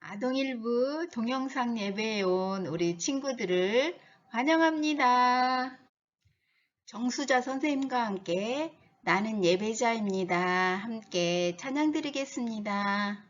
아동일부 동영상 예배에 온 우리 친구들을 환영합니다. 정수자 선생님과 함께 나는 예배자입니다. 함께 찬양 드리겠습니다.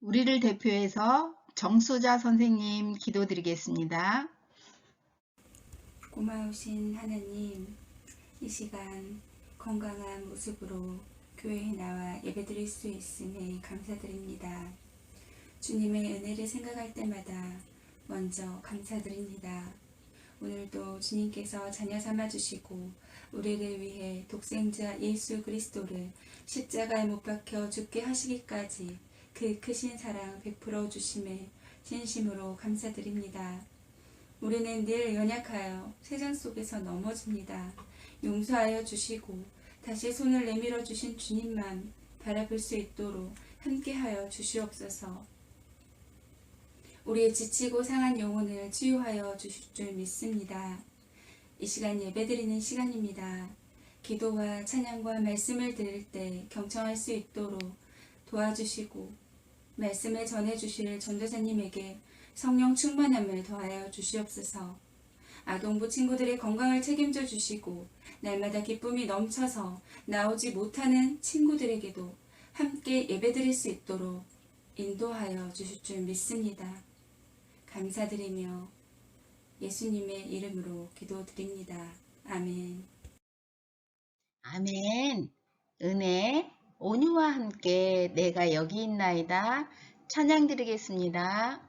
우리를 대표해서 정수자 선생님 기도드리겠습니다. 고마우신 하나님, 이 시간 건강한 모습으로 교회에 나와 예배드릴 수 있음에 감사드립니다. 주님의 은혜를 생각할 때마다 먼저 감사드립니다. 오늘도 주님께서 자녀 삼아 주시고 우리를 위해 독생자 예수 그리스도를 십자가에 못 박혀 죽게 하시기까지 그 크신 사랑 베풀어 주심에 진심으로 감사드립니다. 우리는 늘 연약하여 세상 속에서 넘어집니다. 용서하여 주시고 다시 손을 내밀어 주신 주님만 바라볼 수 있도록 함께하여 주시옵소서. 우리의 지치고 상한 영혼을 치유하여 주실 줄 믿습니다. 이 시간 예배드리는 시간입니다. 기도와 찬양과 말씀을 들을 때 경청할 수 있도록 도와주시고 말씀을 전해주실 전도사님에게 성령 충만함을 더하여 주시옵소서. 아동부 친구들의 건강을 책임져 주시고 날마다 기쁨이 넘쳐서 나오지 못하는 친구들에게도 함께 예배드릴 수 있도록 인도하여 주실 줄 믿습니다. 감사드리며 예수님의 이름으로 기도드립니다. 아멘. 아멘. 은혜, 온유와 함께 내가 여기 있나이다. 찬양 드리겠습니다.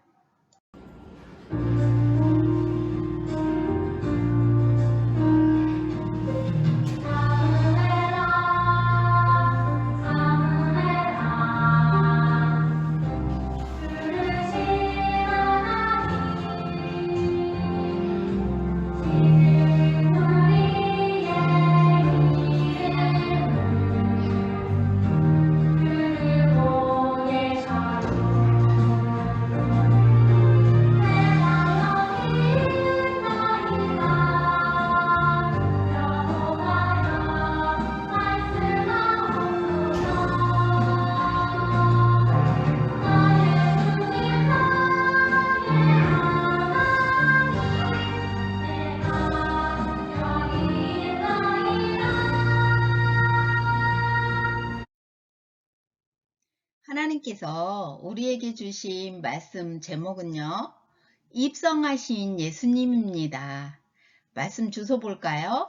하나님께서 우리에게 주신 말씀 제목은요. 입성하신 예수님입니다. 말씀 주소 볼까요?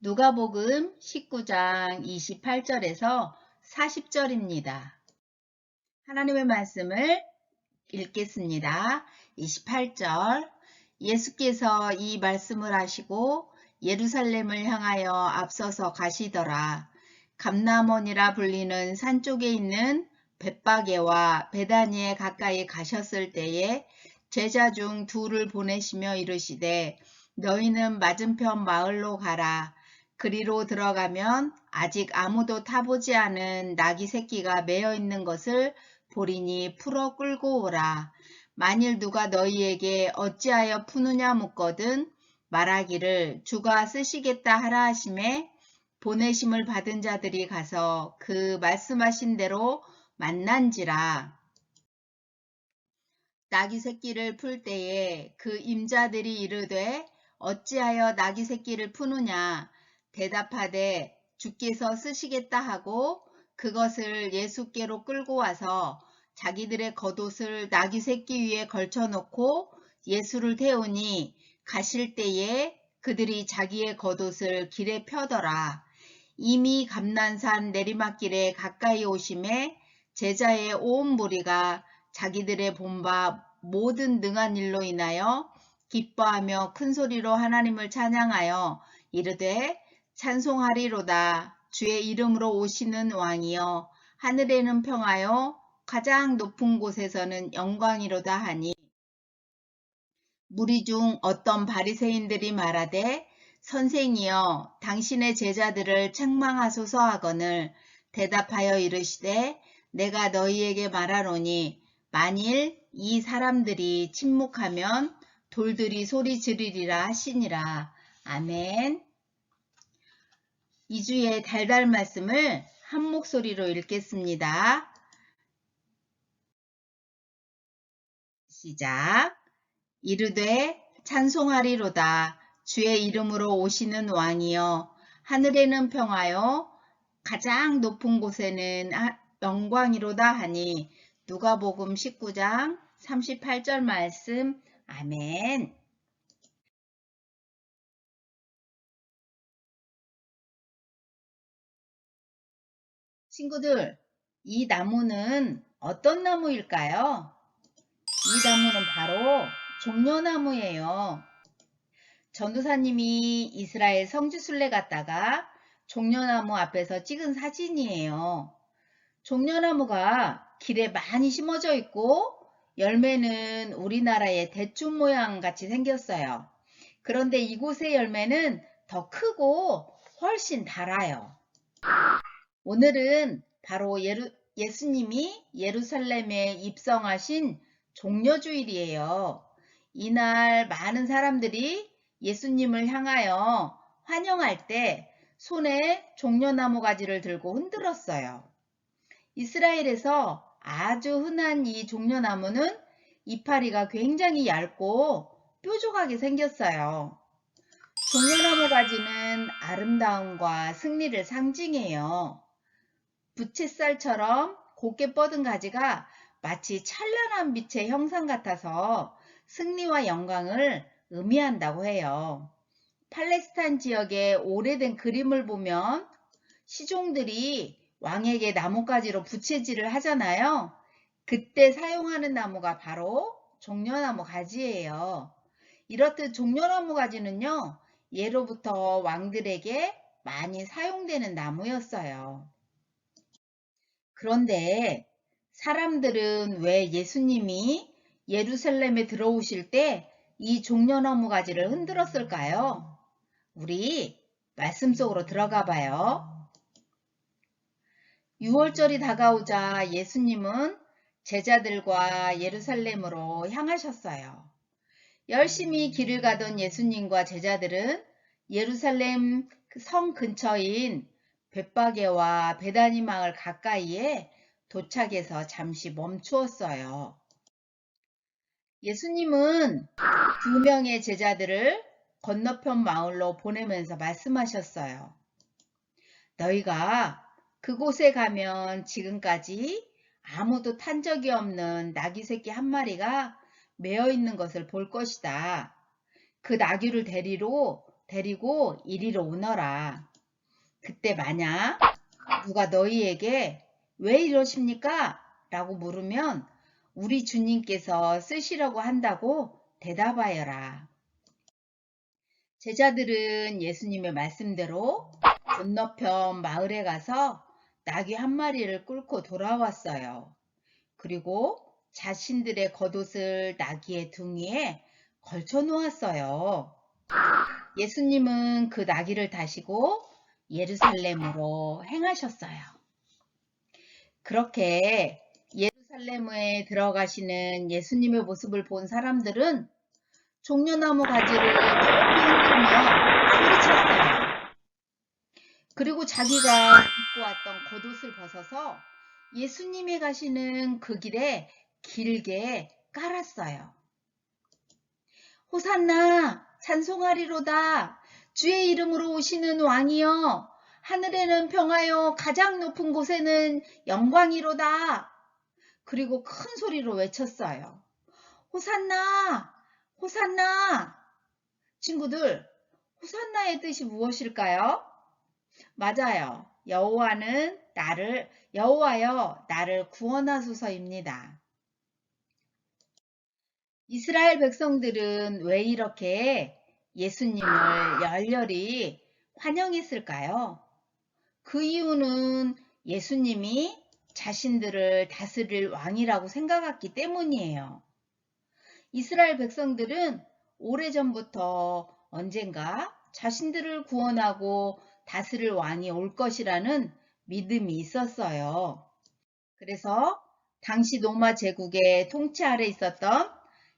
누가복음 19장 28절에서 40절입니다. 하나님의 말씀을 읽겠습니다. 28절 예수께서 이 말씀을 하시고 예루살렘을 향하여 앞서서 가시더라. 감나몬이라 불리는 산 쪽에 있는 벳바게와 베다니에 가까이 가셨을 때에 제자 중 둘을 보내시며 이르시되 너희는 맞은편 마을로 가라. 그리로 들어가면 아직 아무도 타보지 않은 나귀 새끼가 매어 있는 것을 보리니 풀어 끌고 오라. 만일 누가 너희에게 어찌하여 푸느냐 묻거든 말하기를 주가 쓰시겠다 하라 하심에 보내심을 받은 자들이 가서 그 말씀하신 대로 만난지라. 나귀 새끼를 풀 때에 그 임자들이 이르되 어찌하여 나귀 새끼를 푸느냐 대답하되 주께서 쓰시겠다 하고 그것을 예수께로 끌고 와서 자기들의 겉옷을 나귀 새끼 위에 걸쳐놓고 예수를 태우니 가실 때에 그들이 자기의 겉옷을 길에 펴더라. 이미 감난산 내리막길에 가까이 오심에 제자의 온 무리가 자기들의 본바 모든 능한 일로 인하여 기뻐하며 큰 소리로 하나님을 찬양하여 이르되 찬송하리로다. 주의 이름으로 오시는 왕이여 하늘에는 평하여 가장 높은 곳에서는 영광이로다 하니. 무리 중 어떤 바리새인들이 말하되 선생이여 당신의 제자들을 책망하소서 하거늘 대답하여 이르시되 내가 너희에게 말하노니 만일 이 사람들이 침묵하면 돌들이 소리 지르리라 하시니라. 아멘. 이주의 달달 말씀을 한 목소리로 읽겠습니다. 시작. 이르되 찬송하리로다. 주의 이름으로 오시는 왕이여 하늘에는 평하여 가장 높은 곳에는 하- 영광이로다 하니 누가복음 19장 38절 말씀 아멘. 친구들, 이 나무는 어떤 나무일까요? 이 나무는 바로 종려나무예요. 전도사님이 이스라엘 성지순례 갔다가 종려나무 앞에서 찍은 사진이에요. 종려나무가 길에 많이 심어져 있고 열매는 우리나라의 대추 모양 같이 생겼어요. 그런데 이곳의 열매는 더 크고 훨씬 달아요. 오늘은 바로 예루, 예수님이 예루살렘에 입성하신 종려주일이에요. 이날 많은 사람들이 예수님을 향하여 환영할 때 손에 종려나무 가지를 들고 흔들었어요. 이스라엘에서 아주 흔한 이 종려나무는 이파리가 굉장히 얇고 뾰족하게 생겼어요. 종려나무 가지는 아름다움과 승리를 상징해요. 부채살처럼 곱게 뻗은 가지가 마치 찬란한 빛의 형상 같아서 승리와 영광을 의미한다고 해요. 팔레스타인 지역의 오래된 그림을 보면 시종들이 왕에게 나뭇가지로 부채질을 하잖아요. 그때 사용하는 나무가 바로 종려나무 가지예요. 이렇듯 종려나무 가지는요, 예로부터 왕들에게 많이 사용되는 나무였어요. 그런데 사람들은 왜 예수님이 예루살렘에 들어오실 때 이 종려나무 가지를 흔들었을까요? 우리 말씀 속으로 들어가 봐요. 6월절이 다가오자 예수님은 제자들과 예루살렘으로 향하셨어요. 열심히 길을 가던 예수님과 제자들은 예루살렘 성 근처인 벳바게와 베다니 마을 가까이에 도착해서 잠시 멈추었어요. 예수님은 두 명의 제자들을 건너편 마을로 보내면서 말씀하셨어요. 너희가 그곳에 가면 지금까지 아무도 탄 적이 없는 나귀 새끼 한 마리가 매어 있는 것을 볼 것이다. 그 나귀를 데리러, 데리고 이리로 오너라. 그때 만약 누가 너희에게 왜 이러십니까? 라고 물으면 우리 주님께서 쓰시려고 한다고 대답하여라. 제자들은 예수님의 말씀대로 건너편 마을에 가서 나귀 한 마리를 끌고 돌아왔어요. 그리고 자신들의 겉옷을 나귀의 등 위에 걸쳐 놓았어요. 예수님은 그 나귀를 타시고 예루살렘으로 행하셨어요. 그렇게 예루살렘에 들어가시는 예수님의 모습을 본 사람들은 종려나무 가지를 높이 흔들며 소리쳤어요. 그리고 자기가 입고 왔던 겉옷을 벗어서 예수님이 가시는 그 길에 길게 깔았어요. 호산나 찬송하리로다 주의 이름으로 오시는 왕이여 하늘에는 평하여 가장 높은 곳에는 영광이로다. 그리고 큰 소리로 외쳤어요. 호산나 호산나 친구들 호산나의 뜻이 무엇일까요? 맞아요. 여호와는 나를 여호와여 나를 구원하소서입니다. 이스라엘 백성들은 왜 이렇게 예수님을 열렬히 환영했을까요? 그 이유는 예수님이 자신들을 다스릴 왕이라고 생각했기 때문이에요. 이스라엘 백성들은 오래전부터 언젠가 자신들을 구원하고 다스릴 왕이 올 것이라는 믿음이 있었어요. 그래서 당시 로마 제국의 통치 아래 있었던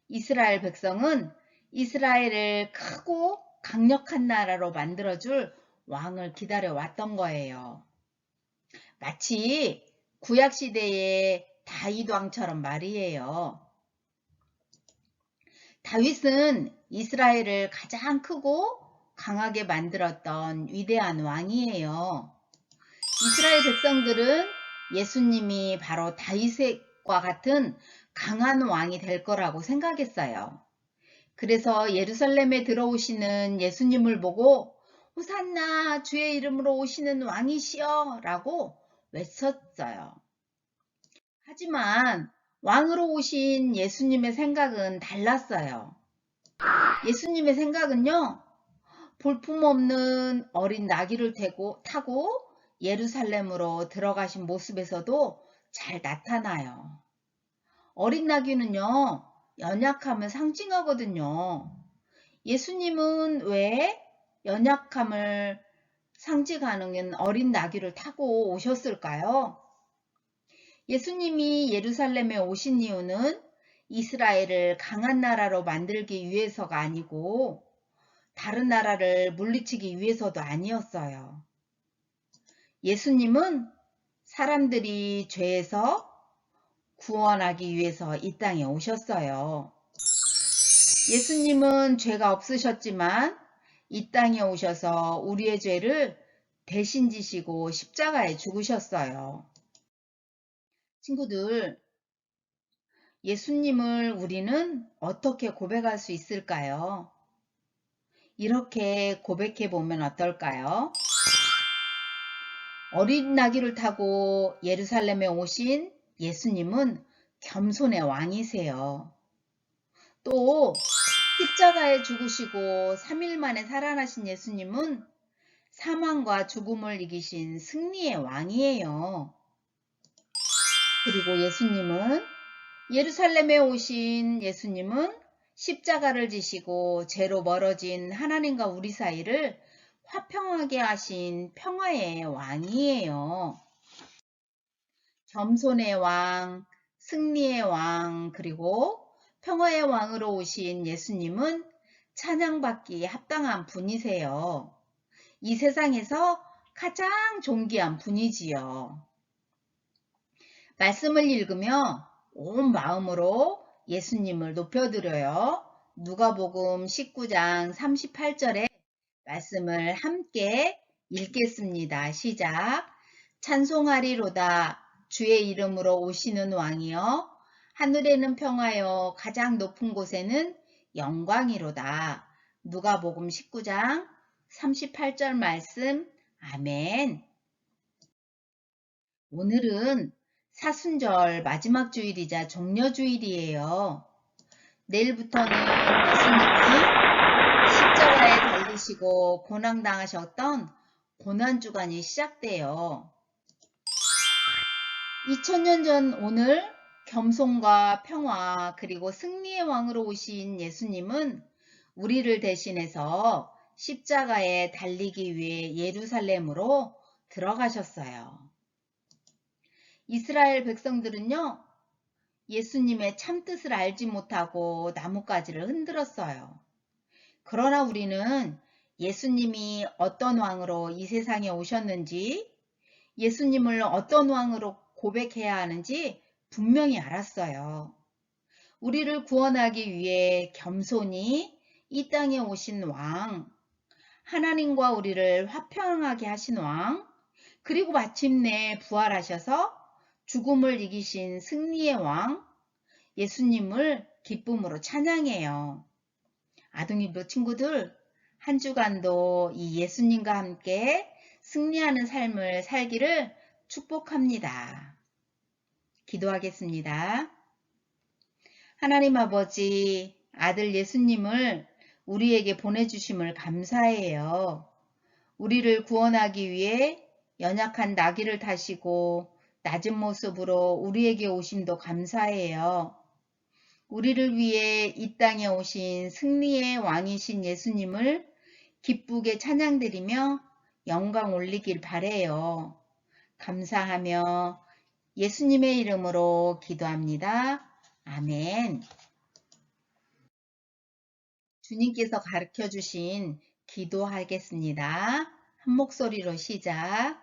이스라엘 백성은 이스라엘을 크고 강력한 나라로 만들어줄 왕을 기다려 왔던 거예요. 마치 구약시대의 다윗 왕처럼 말이에요. 다윗은 이스라엘을 가장 크고 강하게 만들었던 위대한 왕이에요. 이스라엘 백성들은 예수님이 바로 다윗과 같은 강한 왕이 될 거라고 생각했어요. 그래서 예루살렘에 들어오시는 예수님을 보고 호산나 주의 이름으로 오시는 왕이시여 라고 외쳤어요. 하지만 왕으로 오신 예수님의 생각은 달랐어요. 예수님의 생각은요, 볼품없는 어린 나귀를 태고, 타고 예루살렘으로 들어가신 모습에서도 잘 나타나요. 어린 나귀는요, 연약함을 상징하거든요. 예수님은 왜 연약함을 상징하는 어린 나귀를 타고 오셨을까요? 예수님이 예루살렘에 오신 이유는 이스라엘을 강한 나라로 만들기 위해서가 아니고 다른 나라를 물리치기 위해서도 아니었어요. 예수님은 사람들이 죄에서 구원하기 위해서 이 땅에 오셨어요. 예수님은 죄가 없으셨지만 이 땅에 오셔서 우리의 죄를 대신 지시고 십자가에 죽으셨어요. 친구들, 예수님을 우리는 어떻게 고백할 수 있을까요? 이렇게 고백해 보면 어떨까요? 어린 나귀를 타고 예루살렘에 오신 예수님은 겸손의 왕이세요. 또 십자가에 죽으시고 3일 만에 살아나신 예수님은 사망과 죽음을 이기신 승리의 왕이에요. 그리고 예수님은 예루살렘에 오신 예수님은 십자가를 지시고 죄로 멀어진 하나님과 우리 사이를 화평하게 하신 평화의 왕이에요. 겸손의 왕, 승리의 왕, 그리고 평화의 왕으로 오신 예수님은 찬양받기 합당한 분이세요. 이 세상에서 가장 존귀한 분이지요. 말씀을 읽으며 온 마음으로 예수님을 높여드려요. 누가복음 19장 38절에 말씀을 함께 읽겠습니다. 시작. 찬송하리로다 주의 이름으로 오시는 왕이여 하늘에는 평화여 가장 높은 곳에는 영광이로다. 누가복음 19장 38절 말씀 아멘. 오늘은 사순절 마지막 주일이자 종려주일이에요. 내일부터는 예수님이 십자가에 달리시고 고난당하셨던 고난주간이 시작돼요. 2000년 전 오늘 겸손과 평화 그리고 승리의 왕으로 오신 예수님은 우리를 대신해서 십자가에 달리기 위해 예루살렘으로 들어가셨어요. 이스라엘 백성들은요, 예수님의 참뜻을 알지 못하고 나뭇가지를 흔들었어요. 그러나 우리는 예수님이 어떤 왕으로 이 세상에 오셨는지, 예수님을 어떤 왕으로 고백해야 하는지 분명히 알았어요. 우리를 구원하기 위해 겸손히 이 땅에 오신 왕, 하나님과 우리를 화평하게 하신 왕, 그리고 마침내 부활하셔서 죽음을 이기신 승리의 왕, 예수님을 기쁨으로 찬양해요. 아동일보 친구들, 한 주간도 이 예수님과 함께 승리하는 삶을 살기를 축복합니다. 기도하겠습니다. 하나님 아버지, 아들 예수님을 우리에게 보내주심을 감사해요. 우리를 구원하기 위해 연약한 나귀를 타시고 낮은 모습으로 우리에게 오심도 감사해요. 우리를 위해 이 땅에 오신 승리의 왕이신 예수님을 기쁘게 찬양드리며 영광 올리길 바래요. 감사하며 예수님의 이름으로 기도합니다. 아멘. 주님께서 가르쳐 주신 기도하겠습니다. 한 목소리로 시작.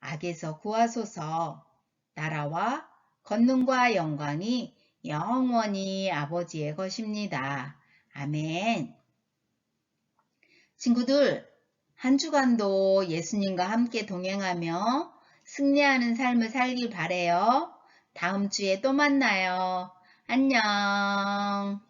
악에서 구하소서. 나라와 권능과 영광이 영원히 아버지의 것입니다. 아멘. 친구들, 한 주간도 예수님과 함께 동행하며 승리하는 삶을 살길 바래요. 다음 주에 또 만나요. 안녕.